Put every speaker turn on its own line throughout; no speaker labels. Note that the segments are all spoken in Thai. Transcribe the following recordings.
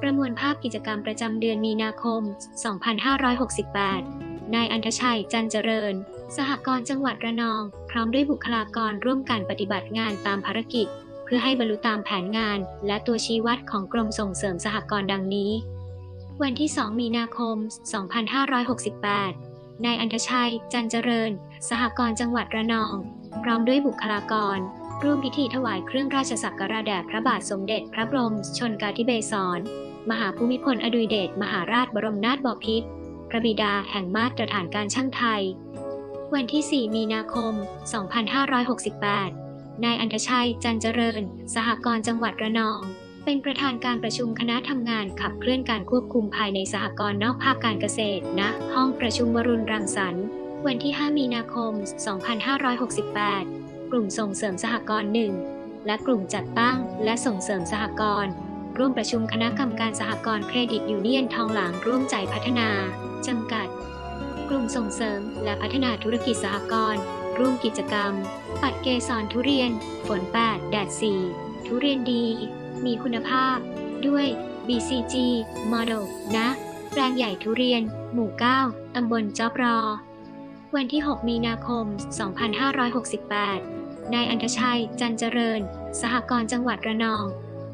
ประมวลภาพกิจกรรมประจำเดือนมีนาคม 2568 นายอันทชัย จันเจริญ สหกรณ์จังหวัดระนอง พร้อมด้วยบุคลากรร่วมกันปฏิบัติงานตามภารกิจ เพื่อให้บรรลุตามแผนงาน และตัวชี้วัดของกรมส่งเสริมสหกรณ์ดังนี้ วันที่ 2 มีนาคม 2568 นายอันทชัย จันเจริญ สหกรณ์จังหวัดระนอง พร้อมด้วยบุคลากร ร่วมพิธีถวายเครื่องราชสักการะแด่พระบาทสมเด็จพระบรมชนกาธิเบศร มหาภูมิพลอดุลยเดชมหาราชบรมนาถบพิตรพระบิดาแห่งมาตรฐานการช่างไทย วันที่ 4 มีนาคม 2568 นายอันทชัย จันเจริญ สหกรณ์จังหวัดระนอง เป็นประธานการประชุมคณะทำงานขับเคลื่อนการควบคุมภายในสหกรณ์นอกภาคการเกษตรณห้องประชุมวรุณรังสรรค์ วันที่ 5 มีนาคม 2568 กลุ่มส่งเสริมสหกรณ์หนึ่งและกลุ่มจัดตั้งและส่งเสริมสหกรณ์ร่วมประชุมคณะกรรมการสหกรณ์เครดิตยูเนียนทองหลางร่วมใจพัฒนา จำกัด กลุ่มส่งเสริมและพัฒนาธุรกิจสหกรณ์ร่วมกิจกรรม ปัดเกสรทุเรียน ฝน8แดด4ทุเรียนดี มีคุณภาพ ด้วย BCG Model นะ แปลงใหญ่ทุเรียน หมู่ 9 ตำบลจอบรอ วันที่ 6 มีนาคม 2568 นายอันชัย จันเจริญ สหกรณ์จังหวัดระนอง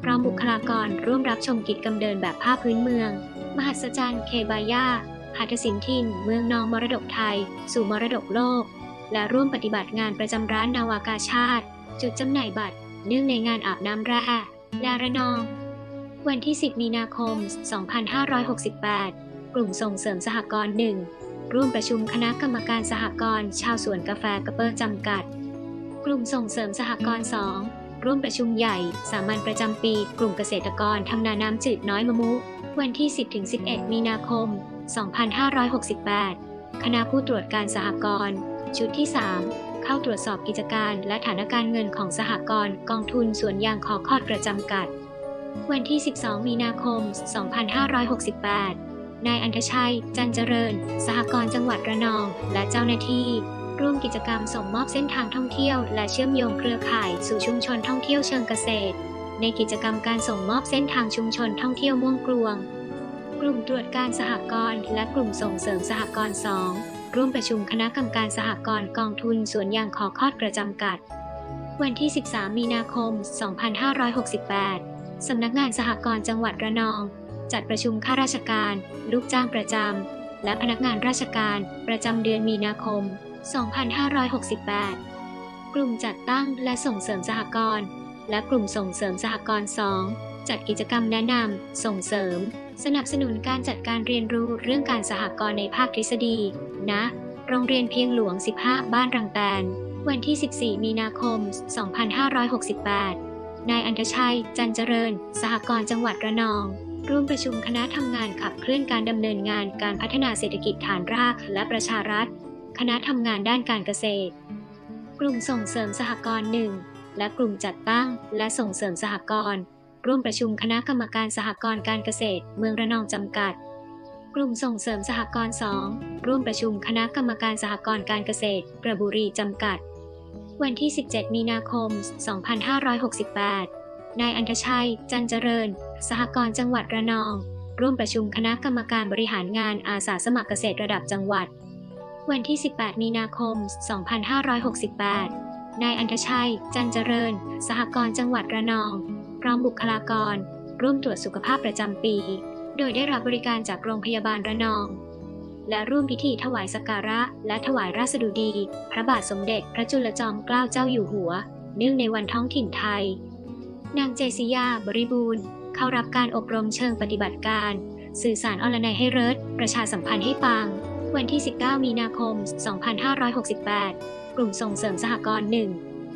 พร้อมบุคลากรร่วมรับชมกิจกรรมเดินแบบภาพพื้นเมือง มหัศจรรย์เคบายาหัตถศิลป์ถิ่นเมืองนองมรดกไทย สู่มรดกโลก และร่วมปฏิบัติงานประจำร้านนาวากาชาติ จุดจำหน่ายบัตร เนื่องในงานอาบน้ำแร่และระนอง วันที่ 10 มีนาคม 2568 กลุ่มส่งเสริมสหกรณ์หนึ่งร่วมประชุมคณะกรรมการสหกรณ์ชาวสวนกาแฟกระเปอร์จำกัด กลุ่มส่งเสริมสหกรณ์2ร่วมประชุมใหญ่ สามัญประจำปี กลุ่มเกษตรกรทำนาน้ำจืดน้อยมะมุ วันที่ 10-11 มีนาคม 2568 คณะผู้ตรวจการสหกรณ์ชุดที่ 3 เข้าตรวจสอบกิจการและฐานการเงินของสหกรณ์กองทุนสวนยางขอคอดประจำกัด วันที่ 12 มีนาคม 2568 นายอันทชัย จันเจริญ สหกรณ์จังหวัดระนอง และเจ้าหน้าที่ ร่วมกิจกรรมส่งมอบเส้นทางท่องเที่ยว และเชื่อมโยงเครือข่ายสู่ชุมชนท่องเที่ยวเชิงเกษตร ในกิจกรรมการส่งมอบเส้นทางชุมชนท่องเที่ยวม่วงกลวง กลุ่มตรวจการสหกรณ์และกลุ่มส่งเสริมสหกรณ์2ร่วมประชุมคณะกรรมการสหกรณ์กองทุนสวนยางขอคอดประจำกัด วันที่ 13 มีนาคม 2568 สำนักงานสหกรณ์จังหวัดระนอง จัดประชุมข้าราชการ ลูกจ้างประจำและพนักงานราชการประจำเดือนมีนาคม 2568 กลุ่มจัดตั้งและส่งเสริมสหกรณ์และกลุ่มส่งเสริมสหกรณ์2จัดกิจกรรมแนะนำส่งเสริม สนับสนุนการจัดการเรียนรู้เรื่องการสหกรณ์ในภาคทฤษฎีณโรงเรียนเพียงหลวง 15 บ้านรังแตน วันที่ 14 มีนาคม 2568 นายอันทชัย จันเจริญ สหกรณ์จังหวัดระนองร่วมประชุมคณะทำงานขับเคลื่อนการดำเนินงานการพัฒนาเศรษฐกิจฐานรากและประชารัฐ คณะทำงานด้านการเกษตร กลุ่มส่งเสริมสหกรณ์หนึ่งและกลุ่มจัดตั้งและส่งเสริมสหกรณ์ร่วมประชุมคณะกรรมการสหกรณ์การเกษตร เมืองระนองจำกัด กลุ่มส่งเสริมสหกรณ์2ร่วมประชุมคณะกรรมการสหกรณ์การเกษตร กระบุรีจำกัด วันที่ 17 มีนาคม 2568 นายอันทชัย จันเจริญ สหกรณ์จังหวัดระนอง ร่วมประชุมคณะกรรมการบริหารงานอาสาสมัครเกษตรระดับจังหวัด วันที่ 18 มีนาคม 2568 นายอันทชัย จันเจริญ สหกรณ์จังหวัดระนอง พร้อมบุคลากร ร่วมตรวจสุขภาพประจำปี โดยได้รับบริการจากโรงพยาบาลระนอง และร่วมพิธีถวายสักการะ และถวายราชดุดี พระบาทสมเด็จพระจุลจอมเกล้าเจ้าอยู่หัว เนื่องในวันท้องถิ่นไทย นางเจษิยา บริบูรณ์ เข้ารับการอบรมเชิงปฏิบัติการ สื่อสารอรนัยให้เริศประชาสัมพันธ์ให้ปัง วันที่ 19 มีนาคม 2568 กลุ่มส่งเสริมสหกรณ์หนึ่ง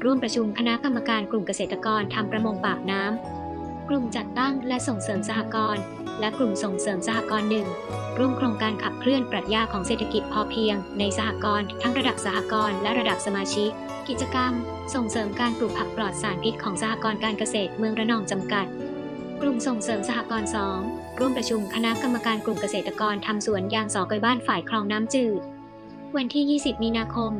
ร่วมประชุมคณะกรรมการกลุ่มเกษตรกรทำประมงปากน้ำ กลุ่มจัดตั้งและส่งเสริมสหกรณ์และกลุ่มส่งเสริมสหกรณ์หนึ่งร่วมโครงการขับเคลื่อนปรัชญาของเศรษฐกิจพอเพียง ในสหกรณ์ทั้งระดับสหกรณ์และระดับสมาชิก กิจกรรม ส่งเสริมการปลูกผักปลอดสารพิษของสหกรณ์การเกษตรเมืองระนองจำกัด กลุ่มส่งเสริมสหกรณ์2ร่วมประชุมคณะกรรมการกลุ่มเกษตรกรทำสวนยางสอกอยบ้านฝ่ายคลองน้ำจืด วันที่ 20 มีนาคม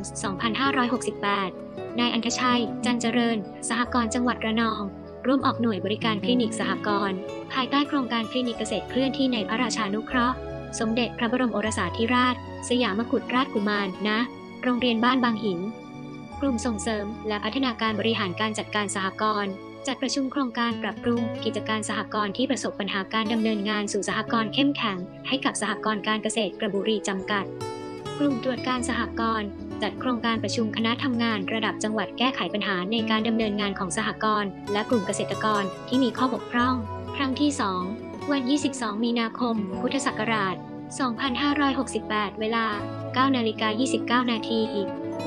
2568 นายอันทชัย จันเจริญ สหกรณ์จังหวัดระนอง ร่วมออกหน่วยบริการคลินิกสหกรณ์ภายใต้โครงการคลินิกเกษตรเคลื่อนที่ในพระราชานุเคราะห์ สมเด็จพระบรมโอรสาธิราช สยามกุฎราชกุมารณโรงเรียนบ้านบางหิน กลุ่มส่งเสริมและพัฒนาการบริหารการจัดการสหกรณ์ จัดประชุมโครงการปรับปรุงกิจการสหกรณ์ที่ประสบปัญหาการดำเนินงานสู่สหกรณ์เข้มแข็ง ให้กับสหกรณ์การเกษตรกระบุรีจำกัด กลุ่มตรวจการสหกรณ์จัดโครงการประชุมคณะทำงานระดับจังหวัดแก้ไขปัญหาในการดำเนินงานของสหกรณ์และกลุ่มเกษตรกรที่มีข้อบกพร่อง ครั้งที่ 2 วัน 22 มีนาคม พุทธศักราช 2568 เวลา 9 นาฬิกา 29 นาที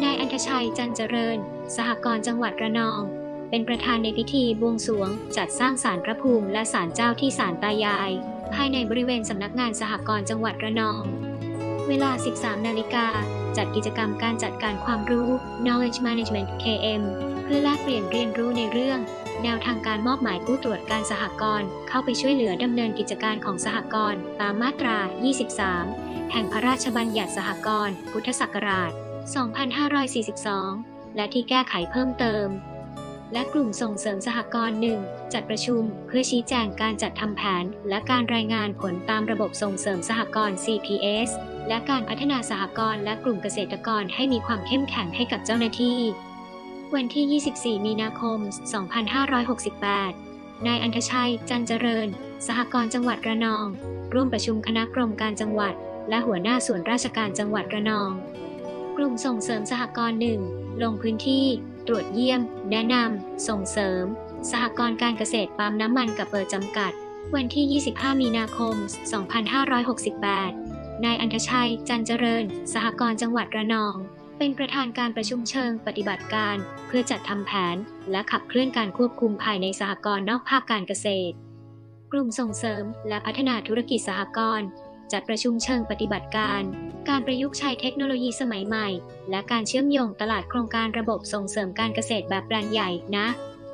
นายอัญชัยจันเจริญ สหกรณ์จังหวัดระนอง เป็นประธานในพิธีบวงสรวง จัดสร้างศาลพระภูมิและศาลเจ้าที่ศาลตายาย ภายในบริเวณสำนักงานสหกรณ์จังหวัดระนอง เวลา 13 นาฬิกา จัดกิจกรรมการจัดการความรู้ Knowledge Management KM เพื่อแลกเปลี่ยนเรียนรู้ในเรื่อง แนวทางการมอบหมายผู้ตรวจการสหกรณ์เข้าไปช่วยเหลือดำเนินกิจการของสหกรณ์ตามมาตรา 23 แห่งพระราชบัญญัติสหกรณ์พุทธศักราช 2542 และที่แก้ไขเพิ่มเติม และกลุ่มส่งเสริมสหกรณ์หนึ่งจัดประชุมเพื่อชี้แจงการจัดทำแผน และการรายงานผลตามระบบส่งเสริมสหกรณ์ CPS และการพัฒนาสหกรณ์และกลุ่มเกษตรกรให้มีความเข้มแข็งให้กับเจ้าหน้าที่ วันที่ 24 มีนาคม 2568 นายอัญชัย จันเจริญ สหกรณ์จังหวัดระนอง ร่วมประชุมคณะกรมการจังหวัด และหัวหน้าส่วนราชการจังหวัดระนอง กลุ่มส่งเสริมสหกรณ์หนึ่งลงพื้นที่ ตรวจเยี่ยม แนะนำ ส่งเสริม สหกรณ์การเกษตรปาล์มน้ำมันกับเบอร์จำกัด วันที่ 25 มีนาคม 2568 นายอัญชัย จันเจริญ สหกรณ์จังหวัดระนอง เป็นประธานการประชุมเชิงปฏิบัติการ เพื่อจัดทำแผน และขับเคลื่อนการควบคุมภายในสหกรณ์นอกภาคการเกษตร กลุ่มส่งเสริมและพัฒนาธุรกิจสหกรณ์ จัดประชุมเชิงปฏิบัติการ การประยุกต์ใช้เทคโนโลยีสมัยใหม่ และการเชื่อมโยงตลาดโครงการระบบส่งเสริมการเกษตรแบบแปลนใหญ่นะ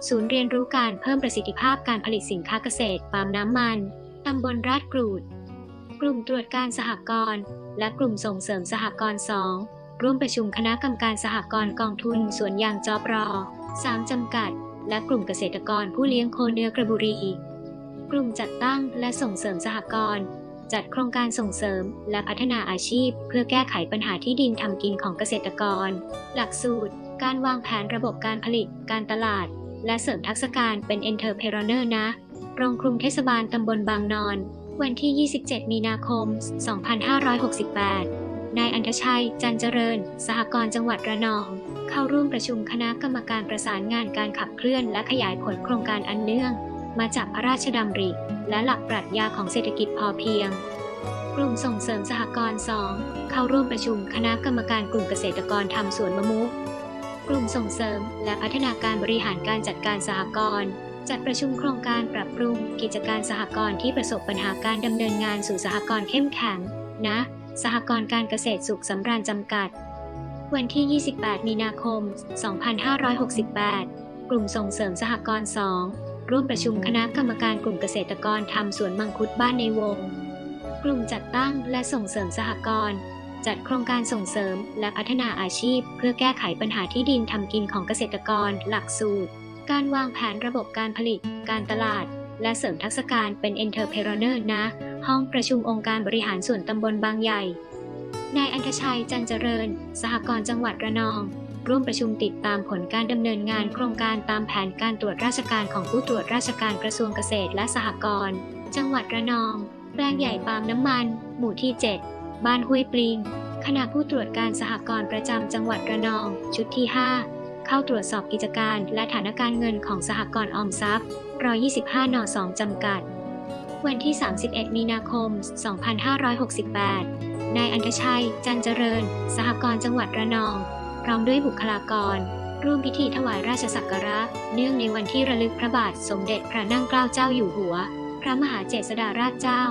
ศูนย์เรียนรู้การเพิ่มประสิทธิภาพการผลิตสินค้าเกษตรปาล์มน้ำมัน ตำบลราดกรูด กลุ่มตรวจการสหกรณ์และกลุ่มส่งเสริมสหกรณ์2ร่วมประชุมคณะกรรมการสหกรณ์กองทุนสวนยางจอบรอ3จำกัด และกลุ่มเกษตรกรผู้เลี้ยงโคเนื้อกระบุรี กลุ่มจัดตั้งและส่งเสริมสหกรณ์ จัดโครงการส่งเสริม และพัฒนาอาชีพ เพื่อแก้ไขปัญหาที่ดินทำกินของเกษตรกร หลักสูตร การวางแผนระบบการผลิต การตลาด และเสริมทักษะการเป็น Entrepreneur นะ โรงคลุมเทศบาลตำบลบางนอน วันที่ 27 มีนาคม 2568นายอัญชัย จันเจริญ สหกรณ์จังหวัดระนอง เข้าร่วมประชุมคณะกรรมการประสานงานการขับเคลื่อนและขยายผลโครงการอันเนื่อง มาจากพระราชดำริ และหลักปรัชญาของเศรษฐกิจพอเพียง กลุ่มส่งเสริมสหกรณ์2เข้าร่วมประชุมคณะกรรมการกลุ่มเกษตรกรทำสวนมะมุก กลุ่มส่งเสริม และพัฒนาการบริหารการจัดการสหกรณ์จัดประชุมโครงการปรับปรุง กิจการสหกรณ์ที่ประสบปัญหาการดำเนินงานสู่สหกรณ์เข้มแข็งนะ สหกรณ์การเกษตรสุขสำราญจำกัด วันที่ 28 มีนาคม 2568 กลุ่มส่งเสริมสหกรณ์2 ร่วมประชุมคณะกรรมการกลุ่มเกษตรกรทำสวนมังคุดบ้านในวง กลุ่มจัดตั้งและส่งเสริมสหกรณ์จัดโครงการส่งเสริมและพัฒนาอาชีพ เพื่อแก้ไขปัญหาที่ดินทำกินของเกษตรกร หลักสูตร การวางแผนระบบการผลิต การตลาด และเสริมทักษะการเป็น Entrepreneur นะ ห้องประชุมองค์การบริหารส่วนตำบลบางใหญ่ นายอัญชัยจันเจริญ สหกรณ์จังหวัดระนอง ร่วมประชุมติดตามผลการดำเนินงานโครงการตามแผนการตรวจราชการของผู้ตรวจราชการกระทรวงเกษตรและสหกรณ์จังหวัดระนอง แปลงใหญ่ปาล์มน้ำมัน หมู่ที่ 7 บ้านห้วยปลิงคณะผู้ตรวจการสหกรณ์ประจำจังหวัดระนอง ชุดที่ 5 เข้าตรวจสอบกิจการและฐานการเงินของสหกรณ์ออมทรัพย์125น2จำกัด วันที่ 31 มีนาคม 2568 นายอัญชัย จันเจริญ สหกรณ์จังหวัดระนอง พร้อมด้วยบุคลากร ร่วมพิธีถวายราชสักการะ เนื่องในวันที่ระลึกพระบาทสมเด็จพระนั่งเกล้าเจ้าอยู่หัว พระมหาเจษฎาราชเจ้า